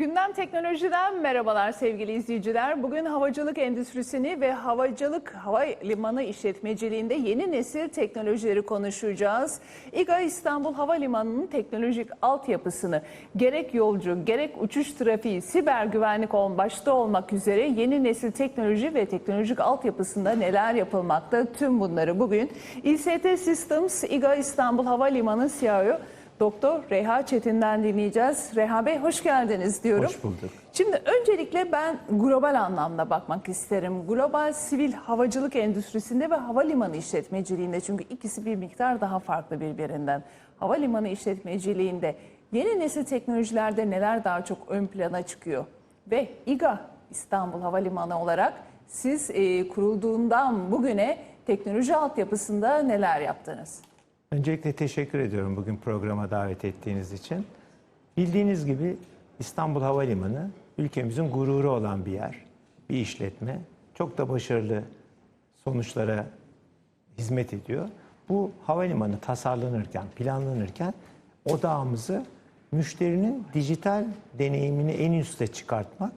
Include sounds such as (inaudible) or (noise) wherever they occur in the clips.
Gündem teknolojiden merhabalar sevgili izleyiciler. Bugün havacılık endüstrisini ve havacılık hava limanı işletmeciliğinde yeni nesil teknolojileri konuşacağız. İGA İstanbul Havalimanı'nın teknolojik altyapısını gerek yolcu gerek uçuş trafiği siber güvenlik ol- başta olmak üzere yeni nesil teknoloji ve teknolojik altyapısında neler yapılmakta tüm bunları bugün İST Systems İGA İstanbul Havalimanı CIO Doktor Reha Çetin'den dinleyeceğiz. Reha Bey hoş geldiniz diyorum. Hoş bulduk. Şimdi öncelikle ben global anlamda bakmak isterim. Global sivil havacılık endüstrisinde ve havalimanı işletmeciliğinde çünkü ikisi bir miktar daha farklı birbirinden. Havalimanı işletmeciliğinde yeni nesil teknolojilerde neler daha çok ön plana çıkıyor? Ve İGA İstanbul Havalimanı olarak siz e, kurulduğundan bugüne teknoloji altyapısında neler yaptınız? Öncelikle teşekkür ediyorum bugün programa davet ettiğiniz için. Bildiğiniz gibi İstanbul Havalimanı ülkemizin gururu olan bir yer, bir işletme. Çok da başarılı sonuçlara hizmet ediyor. Bu havalimanı tasarlanırken, planlanırken odağımızı müşterinin dijital deneyimini en üste çıkartmak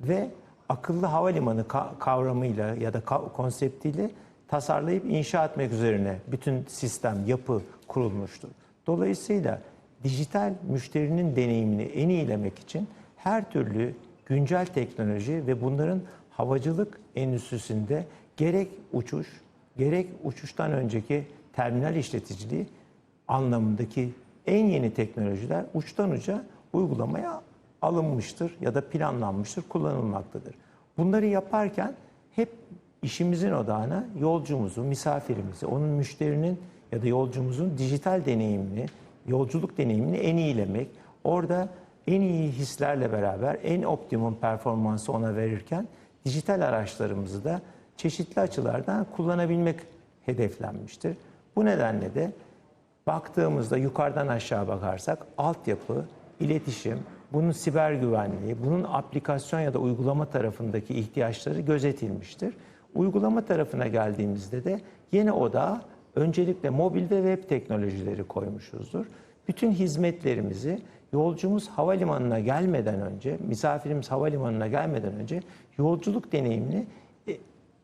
ve akıllı havalimanı ka- kavramıyla ya da konseptiyle tasarlayıp inşa etmek üzerine bütün sistem, yapı kurulmuştur. Dolayısıyla dijital müşterinin deneyimini en iyilemek için her türlü güncel teknoloji ve bunların havacılık endüstrisinde gerek uçuş, gerek uçuştan önceki terminal işleticiliği anlamındaki en yeni teknolojiler uçtan uca uygulamaya alınmıştır ya da planlanmıştır, kullanılmaktadır. Bunları yaparken hep işimizin odağına yolcumuzu, misafirimizi, onun müşterinin ya da yolcumuzun dijital deneyimini, yolculuk deneyimini en iyilemek, orada en iyi hislerle beraber en optimum performansı ona verirken dijital araçlarımızı da çeşitli açılardan kullanabilmek hedeflenmiştir. Bu nedenle de baktığımızda yukarıdan aşağı bakarsak altyapı, iletişim, bunun siber güvenliği, bunun aplikasyon ya da uygulama tarafındaki ihtiyaçları gözetilmiştir. Uygulama tarafına geldiğimizde de yeni odağa öncelikle mobil ve web teknolojileri koymuşuzdur. Bütün hizmetlerimizi yolcumuz havalimanına gelmeden önce, misafirimiz havalimanına gelmeden önce yolculuk deneyimini e,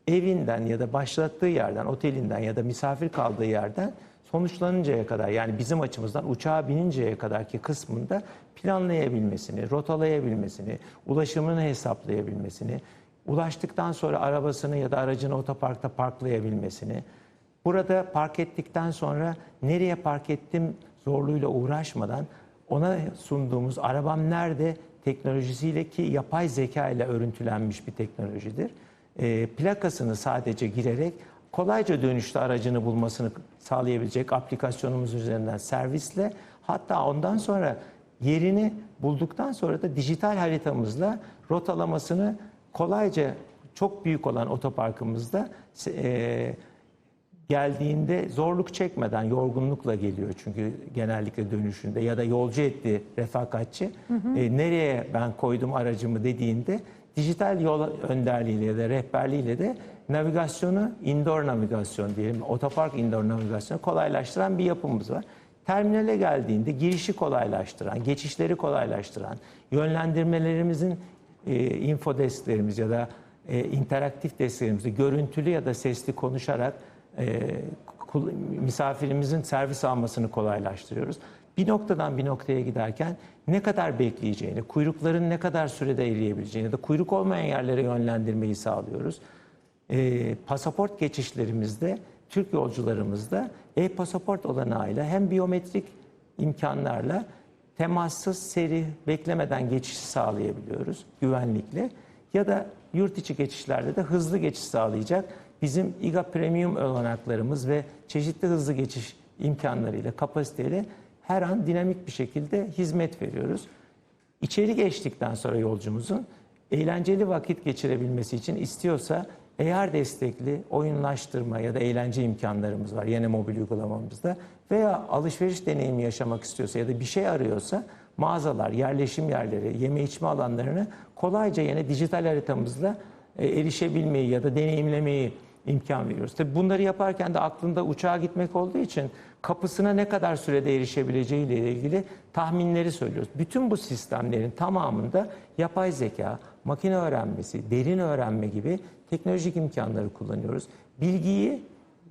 evinden ya da başlattığı yerden, otelinden ya da misafir kaldığı yerden sonuçlanıncaya kadar yani bizim açımızdan uçağa bininceye kadarki kısmında planlayabilmesini, rotalayabilmesini, ulaşımını hesaplayabilmesini, ulaştıktan sonra arabasını ya da aracını otoparkta parklayabilmesini, burada park ettikten sonra nereye park ettim zorluğuyla uğraşmadan ona sunduğumuz arabam nerede teknolojisiyle ki yapay zeka ile örüntülenmiş bir teknolojidir. E, plakasını sadece girerek kolayca dönüşte aracını bulmasını sağlayabilecek aplikasyonumuz üzerinden servisle hatta ondan sonra yerini bulduktan sonra da dijital haritamızla rotalamasını kolayca çok büyük olan otoparkımızda e, geldiğinde zorluk çekmeden yorgunlukla geliyor çünkü genellikle dönüşünde ya da yolcu etti refakatçi E, nereye ben koydum aracımı dediğinde dijital yol önderliğiyle ya da rehberliğiyle de navigasyonu indoor navigasyon diyelim otopark indoor navigasyonu kolaylaştıran bir yapımız var. Terminale geldiğinde girişi kolaylaştıran, geçişleri kolaylaştıran, yönlendirmelerimizin e, info desklerimiz ya da e, interaktif desklerimizde görüntülü ya da sesli konuşarak e, misafirimizin servis almasını kolaylaştırıyoruz. Bir noktadan bir noktaya giderken ne kadar bekleyeceğini, kuyrukların ne kadar sürede eriyebileceğini ya da kuyruk olmayan yerlere yönlendirmeyi sağlıyoruz. E, pasaport geçişlerimizde, Türk yolcularımızda e-pasaport olanağıyla hem biyometrik imkanlarla temassız seri beklemeden geçişi sağlayabiliyoruz güvenlikle ya da yurt içi geçişlerde de hızlı geçiş sağlayacak bizim İGA Premium olanaklarımız ve çeşitli hızlı geçiş imkanlarıyla, kapasiteyle her an dinamik bir şekilde hizmet veriyoruz. İçeri geçtikten sonra yolcumuzun eğlenceli vakit geçirebilmesi için istiyorsa AR destekli oyunlaştırma ya da eğlence imkanlarımız var yine mobil uygulamamızda veya alışveriş deneyimi yaşamak istiyorsa ya da bir şey arıyorsa mağazalar, yerleşim yerleri, yeme içme alanlarını kolayca yine dijital haritamızla e, erişebilmeyi ya da deneyimlemeyi imkan veriyoruz. Tabii bunları yaparken de aklında uçağa gitmek olduğu için kapısına ne kadar sürede erişebileceği ile ilgili tahminleri söylüyoruz. Bütün bu sistemlerin tamamında yapay zeka, makine öğrenmesi, derin öğrenme gibi teknolojik imkanları kullanıyoruz. Bilgiyi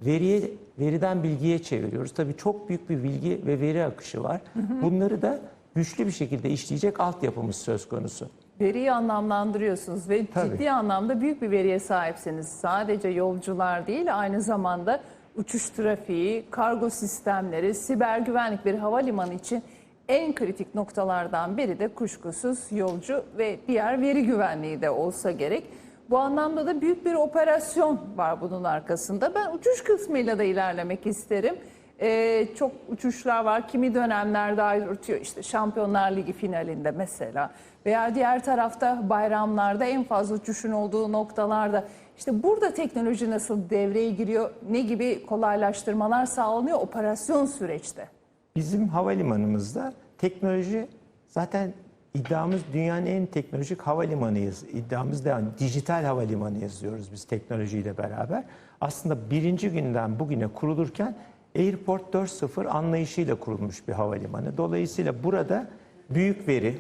veriye veriden bilgiye çeviriyoruz. Tabii çok büyük bir bilgi ve veri akışı var. Bunları da güçlü bir şekilde işleyecek altyapımız söz konusu. Veriyi anlamlandırıyorsunuz ve Tabii. ciddi anlamda büyük bir veriye sahipsiniz. Sadece yolcular değil aynı zamanda uçuş trafiği, kargo sistemleri, siber güvenlik bir havalimanı için en kritik noktalardan biri de kuşkusuz yolcu ve diğer veri güvenliği de olsa gerek. Bu anlamda da büyük bir operasyon var bunun arkasında. Ben uçuş kısmıyla da ilerlemek isterim. Ee, çok uçuşlar var. Kimi dönemlerde ayrıtıyor işte Şampiyonlar Ligi finalinde mesela veya diğer tarafta bayramlarda en fazla uçuşun olduğu noktalarda. İşte burada teknoloji nasıl devreye giriyor? Ne gibi kolaylaştırmalar sağlanıyor operasyon süreçte? Bizim havalimanımızda teknoloji zaten iddiamız dünyanın en teknolojik havalimanıyız. İddiamız da yani dijital havalimanı yazıyoruz biz teknolojiyle beraber. Aslında birinci günden bugüne kurulurken Airport 4.0 anlayışıyla kurulmuş bir havalimanı. Dolayısıyla burada büyük veri,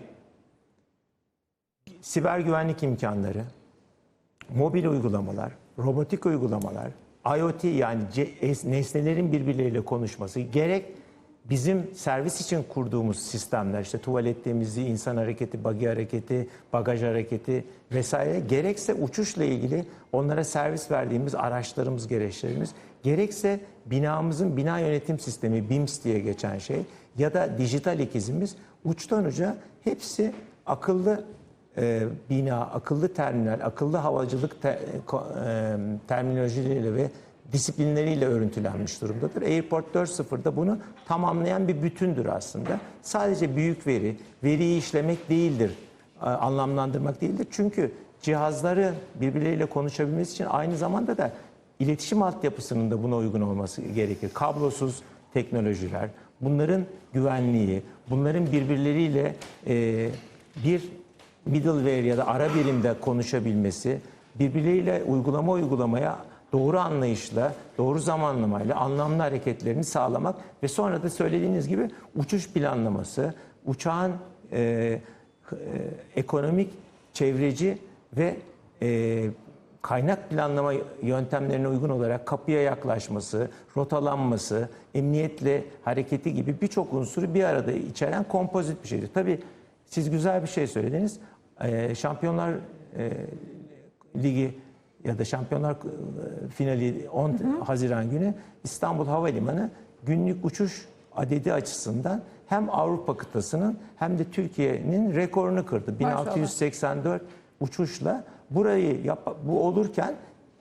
siber güvenlik imkanları, mobil uygulamalar, robotik uygulamalar, IoT yani nesnelerin birbirleriyle konuşması gerek bizim servis için kurduğumuz sistemler işte tuvalet temizliği, insan hareketi, bagi hareketi, bagaj hareketi vesaire gerekse uçuşla ilgili onlara servis verdiğimiz araçlarımız, gereçlerimiz gerekse binamızın bina yönetim sistemi BIMS diye geçen şey ya da dijital ikizimiz uçtan uca hepsi akıllı e, bina, akıllı terminal, akıllı havacılık te- ko- e, terminolojileriyle ve disiplinleriyle örüntülenmiş durumdadır. Airport 4.0'da bunu tamamlayan bir bütündür aslında. Sadece büyük veri, veriyi işlemek değildir, e, anlamlandırmak değildir. Çünkü cihazları birbirleriyle konuşabilmesi için aynı zamanda da iletişim altyapısının da buna uygun olması gerekir. Kablosuz teknolojiler, bunların güvenliği, bunların birbirleriyle e, bir middleware ya da ara birimde konuşabilmesi, birbirleriyle uygulama uygulamaya doğru anlayışla, doğru zamanlamayla anlamlı hareketlerini sağlamak ve sonra da söylediğiniz gibi uçuş planlaması, uçağın e, e, ekonomik, çevreci ve e, kaynak planlama yöntemlerine uygun olarak kapıya yaklaşması, rotalanması, emniyetle hareketi gibi birçok unsuru bir arada içeren kompozit bir şeydir. Tabii siz güzel bir şey söylediniz. Ee, Şampiyonlar e, Ligi ya da Şampiyonlar finali 10 Haziran günü İstanbul Havalimanı günlük uçuş adedi açısından hem Avrupa kıtasının hem de Türkiye'nin rekorunu kırdı. Maşallah. 1684 uçuşla burayı yap bu olurken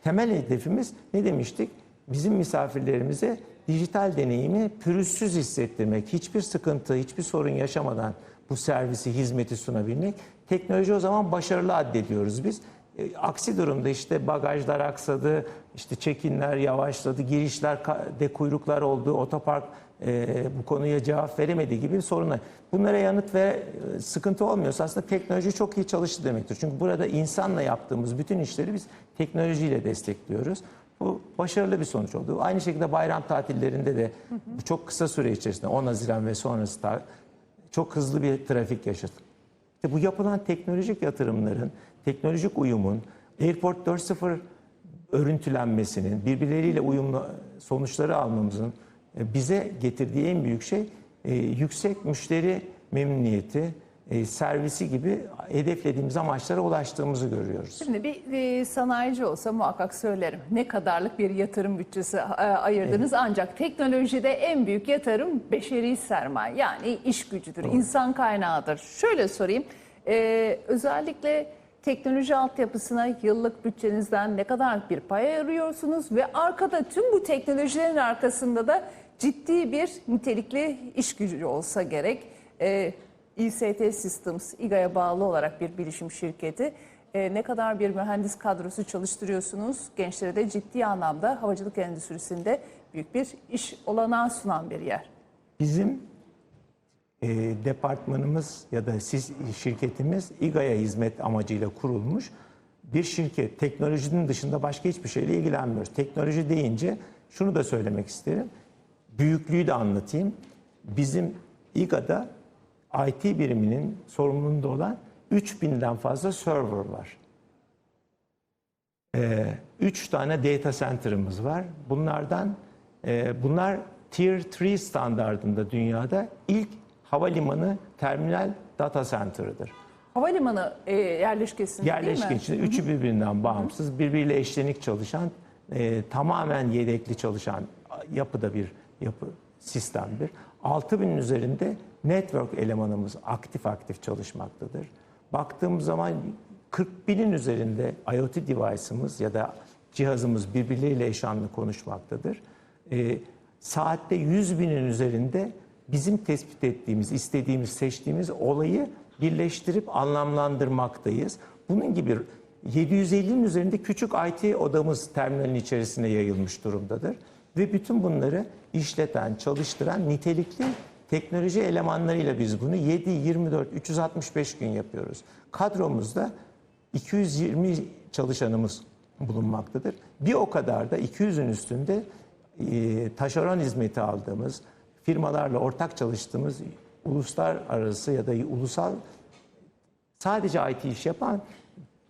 temel hedefimiz ne demiştik? Bizim misafirlerimize dijital deneyimi pürüzsüz hissettirmek, hiçbir sıkıntı, hiçbir sorun yaşamadan bu servisi, hizmeti sunabilmek. Teknoloji o zaman başarılı addediyoruz biz. E, aksi durumda işte bagajlar aksadı, işte çekinler yavaşladı, girişler de kuyruklar oldu, otopark e, bu konuya cevap veremedi gibi sorunlar. Bunlara yanıt ve e, sıkıntı olmuyorsa aslında teknoloji çok iyi çalıştı demektir. Çünkü burada insanla yaptığımız bütün işleri biz teknolojiyle destekliyoruz. Bu başarılı bir sonuç oldu. Aynı şekilde bayram tatillerinde de bu çok kısa süre içerisinde 10 Haziran ve sonrası da çok hızlı bir trafik yaşadık. İşte bu yapılan teknolojik yatırımların, teknolojik uyumun, Airport 4.0 örüntülenmesinin, birbirleriyle uyumlu sonuçları almamızın e, bize getirdiği en büyük şey e, yüksek müşteri memnuniyeti, e, servisi gibi hedeflediğimiz amaçlara ulaştığımızı görüyoruz. Şimdi bir e, sanayici olsa muhakkak söylerim. Ne kadarlık bir yatırım bütçesi e, ayırdınız ancak teknolojide en büyük yatırım beşeri sermaye yani iş gücüdür, insan kaynağıdır. Şöyle sorayım e, özellikle teknoloji altyapısına yıllık bütçenizden ne kadar bir pay ayırıyorsunuz ve arkada tüm bu teknolojilerin arkasında da ciddi bir nitelikli iş gücü olsa gerek. E, İST Systems, İGA'ya bağlı olarak bir bilişim şirketi. E, ne kadar bir mühendis kadrosu çalıştırıyorsunuz? Gençlere de ciddi anlamda havacılık endüstrisinde büyük bir iş olanağı sunan bir yer. Bizim e, departmanımız ya da siz şirketimiz İGA'ya hizmet amacıyla kurulmuş bir şirket. Teknolojinin dışında başka hiçbir şeyle ilgilenmiyoruz. Teknoloji deyince şunu da söylemek isterim. büyüklüğü de anlatayım. Bizim İGA'da IT biriminin sorumluluğunda olan 3000'den fazla server var. Ee, üç tane data center'ımız var. Bunlardan e, bunlar Tier 3 standartında dünyada ilk havalimanı terminal data center'ıdır. Havalimanı e, yerleşkesinde Yerleşke değil mi? içinde üçü birbirinden bağımsız, birbiriyle eşlenik çalışan, e, tamamen yedekli çalışan yapıda bir yapı sistemdir. 6000'in üzerinde network elemanımız aktif aktif çalışmaktadır. Baktığımız zaman 40 binin üzerinde IoT device'ımız ya da cihazımız birbirleriyle eş anlı konuşmaktadır. E, saatte 100 binin üzerinde bizim tespit ettiğimiz, istediğimiz, seçtiğimiz olayı birleştirip anlamlandırmaktayız. Bunun gibi 750'nin üzerinde küçük IT odamız terminalin içerisine yayılmış durumdadır. Ve bütün bunları işleten, çalıştıran nitelikli teknoloji elemanlarıyla biz bunu 7, 24, 365 gün yapıyoruz. Kadromuzda 220 çalışanımız bulunmaktadır. Bir o kadar da 200'ün üstünde e, taşeron hizmeti aldığımız, firmalarla ortak çalıştığımız uluslararası ya da ulusal sadece IT iş yapan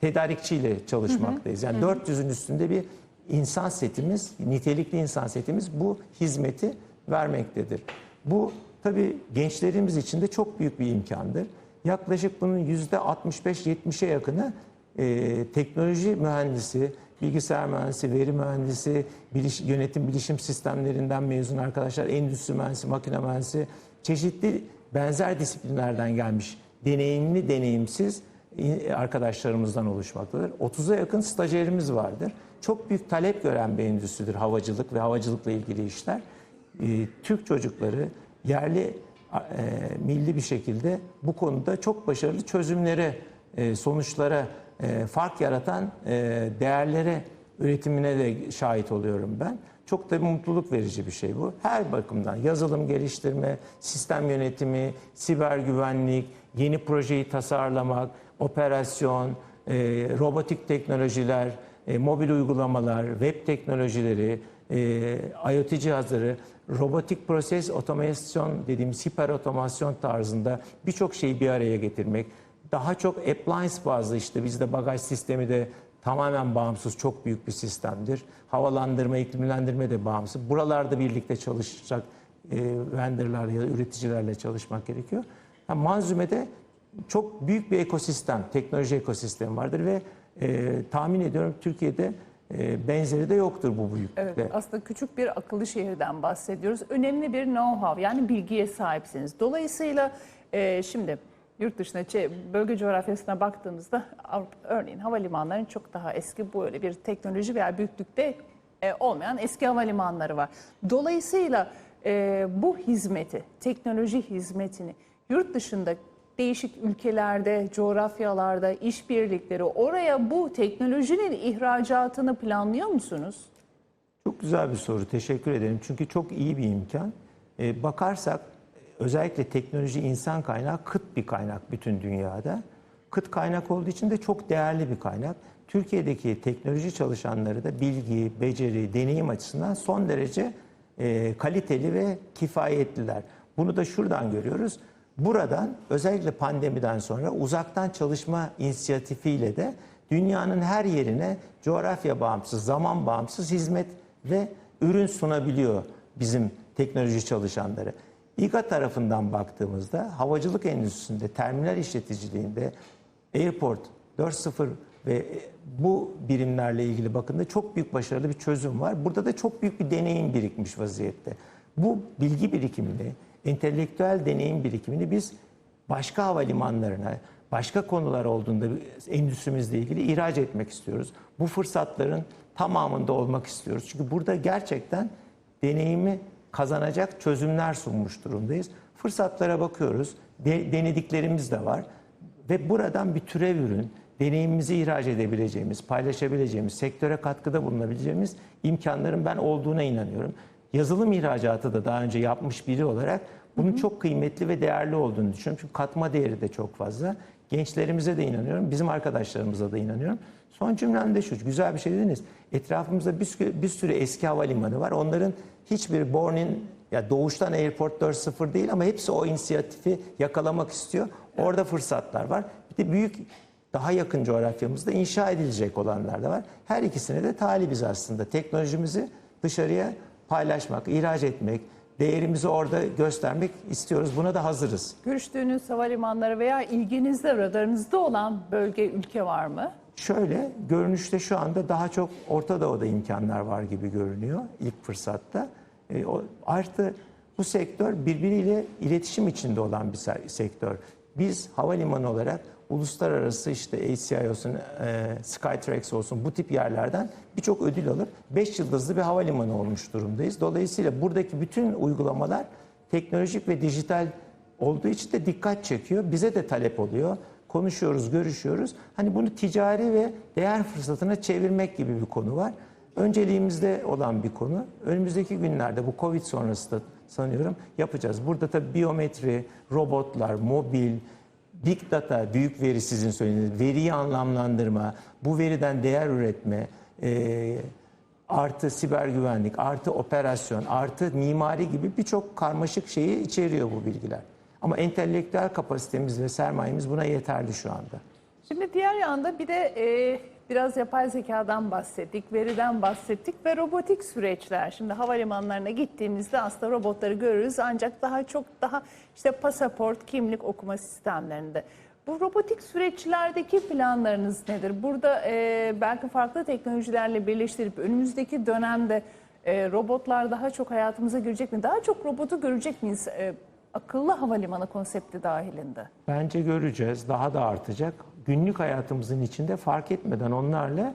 tedarikçiyle çalışmaktayız. Yani 400'ün üstünde bir insan setimiz, nitelikli insan setimiz bu hizmeti vermektedir. Bu tabii gençlerimiz için de çok büyük bir imkandır. Yaklaşık bunun %65-70'e yakını e, teknoloji mühendisi, bilgisayar mühendisi, veri mühendisi, biliş, yönetim bilişim sistemlerinden mezun arkadaşlar, endüstri mühendisi, makine mühendisi, çeşitli benzer disiplinlerden gelmiş deneyimli, deneyimsiz arkadaşlarımızdan oluşmaktadır. 30'a yakın stajyerimiz vardır. Çok büyük talep gören bir endüstridir havacılık ve havacılıkla ilgili işler. Ee, Türk çocukları yerli e, milli bir şekilde bu konuda çok başarılı çözümlere, e, sonuçlara, e, fark yaratan e, değerlere üretimine de şahit oluyorum ben. Çok da mutluluk verici bir şey bu. Her bakımdan yazılım geliştirme, sistem yönetimi, siber güvenlik, yeni projeyi tasarlamak, operasyon, e, robotik teknolojiler, e, mobil uygulamalar, web teknolojileri, e, IoT cihazları, robotik proses otomasyon dediğimiz hiper otomasyon tarzında birçok şeyi bir araya getirmek. Daha çok appliance bazlı işte bizde bagaj sistemi de tamamen bağımsız çok büyük bir sistemdir. Havalandırma, iklimlendirme de bağımsız. Buralarda birlikte çalışacak e, vendorlarla ya da üreticilerle çalışmak gerekiyor. Ha, Manzume'de çok büyük bir ekosistem, teknoloji ekosistemi vardır ve e, tahmin ediyorum Türkiye'de e, benzeri de yoktur bu büyüklükte. Evet, aslında küçük bir akıllı şehirden bahsediyoruz. Önemli bir know-how yani bilgiye sahipsiniz. Dolayısıyla e, şimdi yurt dışına, bölge coğrafyasına baktığımızda Avrupa- örneğin havalimanlarının çok daha eski böyle bir teknoloji veya büyüklükte e, olmayan eski havalimanları var. Dolayısıyla e, bu hizmeti, teknoloji hizmetini yurt dışında değişik ülkelerde, coğrafyalarda, işbirlikleri oraya bu teknolojinin ihracatını planlıyor musunuz? Çok güzel bir soru. Teşekkür ederim. Çünkü çok iyi bir imkan. Ee, bakarsak özellikle teknoloji insan kaynağı kıt bir kaynak bütün dünyada. Kıt kaynak olduğu için de çok değerli bir kaynak. Türkiye'deki teknoloji çalışanları da bilgi, beceri, deneyim açısından son derece e, kaliteli ve kifayetliler. Bunu da şuradan görüyoruz. Buradan özellikle pandemiden sonra uzaktan çalışma inisiyatifiyle de dünyanın her yerine coğrafya bağımsız, zaman bağımsız hizmet ve ürün sunabiliyor bizim teknoloji çalışanları. İGA tarafından baktığımızda havacılık endüstrisinde, terminal işleticiliğinde, Airport 4.0 ve bu birimlerle ilgili bakımda çok büyük başarılı bir çözüm var. Burada da çok büyük bir deneyim birikmiş vaziyette. Bu bilgi birikimini, entelektüel deneyim birikimini biz başka havalimanlarına, başka konular olduğunda endüstrimizle ilgili ihraç etmek istiyoruz. Bu fırsatların tamamında olmak istiyoruz. Çünkü burada gerçekten deneyimi kazanacak çözümler sunmuş durumdayız. Fırsatlara bakıyoruz. De- denediklerimiz de var. Ve buradan bir türev ürün, deneyimimizi ihraç edebileceğimiz, paylaşabileceğimiz, sektöre katkıda bulunabileceğimiz imkanların ben olduğuna inanıyorum. Yazılım ihracatı da daha önce yapmış biri olarak bunun çok kıymetli ve değerli olduğunu düşünüyorum. Çünkü katma değeri de çok fazla. Gençlerimize de inanıyorum, bizim arkadaşlarımıza da inanıyorum. Son cümlem de şu, güzel bir şey dediniz. Etrafımızda bir sürü, bir sürü eski havalimanı var. Onların hiçbir born in Ya doğuştan Airport 4.0 değil ama hepsi o inisiyatifi yakalamak istiyor. Orada fırsatlar var. Bir de büyük daha yakın coğrafyamızda inşa edilecek olanlar da var. Her ikisine de talibiz aslında. Teknolojimizi dışarıya paylaşmak, ihraç etmek, değerimizi orada göstermek istiyoruz. Buna da hazırız. Görüştüğünüz havalimanları veya ilginizde, radarınızda olan bölge, ülke var mı? Şöyle, görünüşte şu anda daha çok Orta Doğu'da imkanlar var gibi görünüyor ilk fırsatta. E, o, artı bu sektör birbiriyle iletişim içinde olan bir se- sektör. Biz havalimanı olarak uluslararası işte ACI olsun, e, Skytrax olsun bu tip yerlerden birçok ödül alır. 5 yıldızlı bir havalimanı olmuş durumdayız. Dolayısıyla buradaki bütün uygulamalar teknolojik ve dijital olduğu için de dikkat çekiyor. Bize de talep oluyor. Konuşuyoruz, görüşüyoruz. Hani bunu ticari ve değer fırsatına çevirmek gibi bir konu var. Önceliğimizde olan bir konu. Önümüzdeki günlerde bu Covid sonrası da sanıyorum yapacağız. Burada tabii biyometri, robotlar, mobil, big data, büyük veri sizin söylediğiniz, veriyi anlamlandırma, bu veriden değer üretme, e, artı siber güvenlik, artı operasyon, artı mimari gibi birçok karmaşık şeyi içeriyor bu bilgiler. Ama entelektüel kapasitemiz ve sermayemiz buna yeterli şu anda. Şimdi diğer yanda bir de e, biraz yapay zekadan bahsettik, veriden bahsettik ve robotik süreçler. Şimdi havalimanlarına gittiğimizde aslında robotları görürüz ancak daha çok daha işte pasaport, kimlik okuma sistemlerinde. Bu robotik süreçlerdeki planlarınız nedir? Burada e, belki farklı teknolojilerle birleştirip önümüzdeki dönemde e, robotlar daha çok hayatımıza girecek mi? Daha çok robotu görecek miyiz? E, akıllı havalimanı konsepti dahilinde. Bence göreceğiz, daha da artacak. Günlük hayatımızın içinde fark etmeden onlarla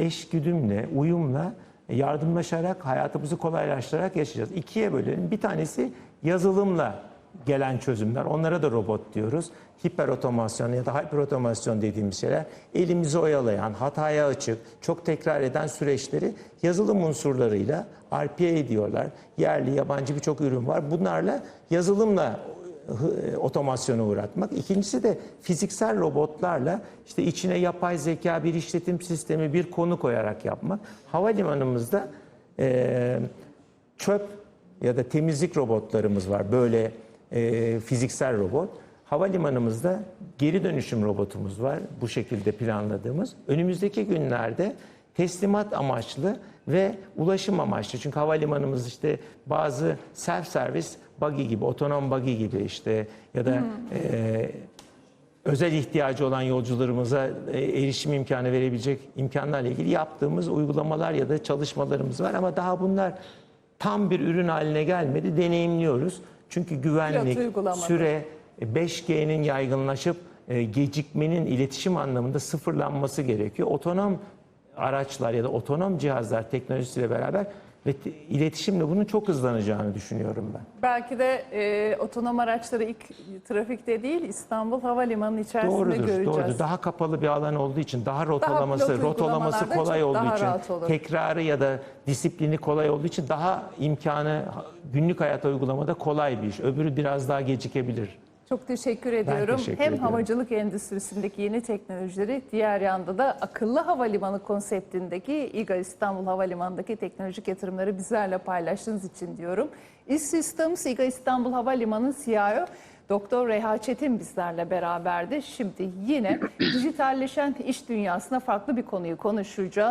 eşgüdümle, uyumla, yardımlaşarak, hayatımızı kolaylaştırarak yaşayacağız. İkiye bölelim. Bir tanesi yazılımla gelen çözümler. Onlara da robot diyoruz. Hiper otomasyon ya da hiper otomasyon dediğimiz şeyler elimizi oyalayan, hataya açık, çok tekrar eden süreçleri yazılım unsurlarıyla RPA diyorlar. Yerli, yabancı birçok ürün var. Bunlarla yazılımla otomasyona uğratmak. İkincisi de fiziksel robotlarla işte içine yapay zeka bir işletim sistemi bir konu koyarak yapmak. Havalimanımızda eee çöp ya da temizlik robotlarımız var. Böyle e, fiziksel robot. Havalimanımızda geri dönüşüm robotumuz var. Bu şekilde planladığımız. Önümüzdeki günlerde teslimat amaçlı ve ulaşım amaçlı. Çünkü havalimanımız işte bazı self servis buggy gibi, otonom buggy gibi işte ya da e, özel ihtiyacı olan yolcularımıza e, erişim imkanı verebilecek imkanlarla ilgili yaptığımız uygulamalar ya da çalışmalarımız var ama daha bunlar tam bir ürün haline gelmedi. Deneyimliyoruz. Çünkü güvenlik, süre, e, 5G'nin yaygınlaşıp e, gecikmenin iletişim anlamında sıfırlanması gerekiyor. Otonom araçlar ya da otonom cihazlar teknolojisiyle beraber ve iletişimle bunun çok hızlanacağını düşünüyorum ben. Belki de e, otonom araçları ilk trafikte değil İstanbul Havalimanı içerisinde Doğrudur, göreceğiz. doğrudur. Daha kapalı bir alan olduğu için, daha rotalaması, pilot rotalaması kolay olduğu daha için, tekrarı ya da disiplini kolay olduğu için daha imkanı günlük hayata uygulamada kolay bir iş. Öbürü biraz daha gecikebilir. Çok teşekkür ediyorum. teşekkür Hem ediyorum. havacılık endüstrisindeki yeni teknolojileri, diğer yanda da akıllı havalimanı konseptindeki İGA İstanbul Havalimanı'ndaki teknolojik yatırımları bizlerle paylaştığınız için diyorum. İSystems İGA İstanbul Havalimanı CIO Doktor Reha Çetin bizlerle beraberdi. Şimdi yine (clears throat) dijitalleşen iş dünyasına farklı bir konuyu konuşacağız.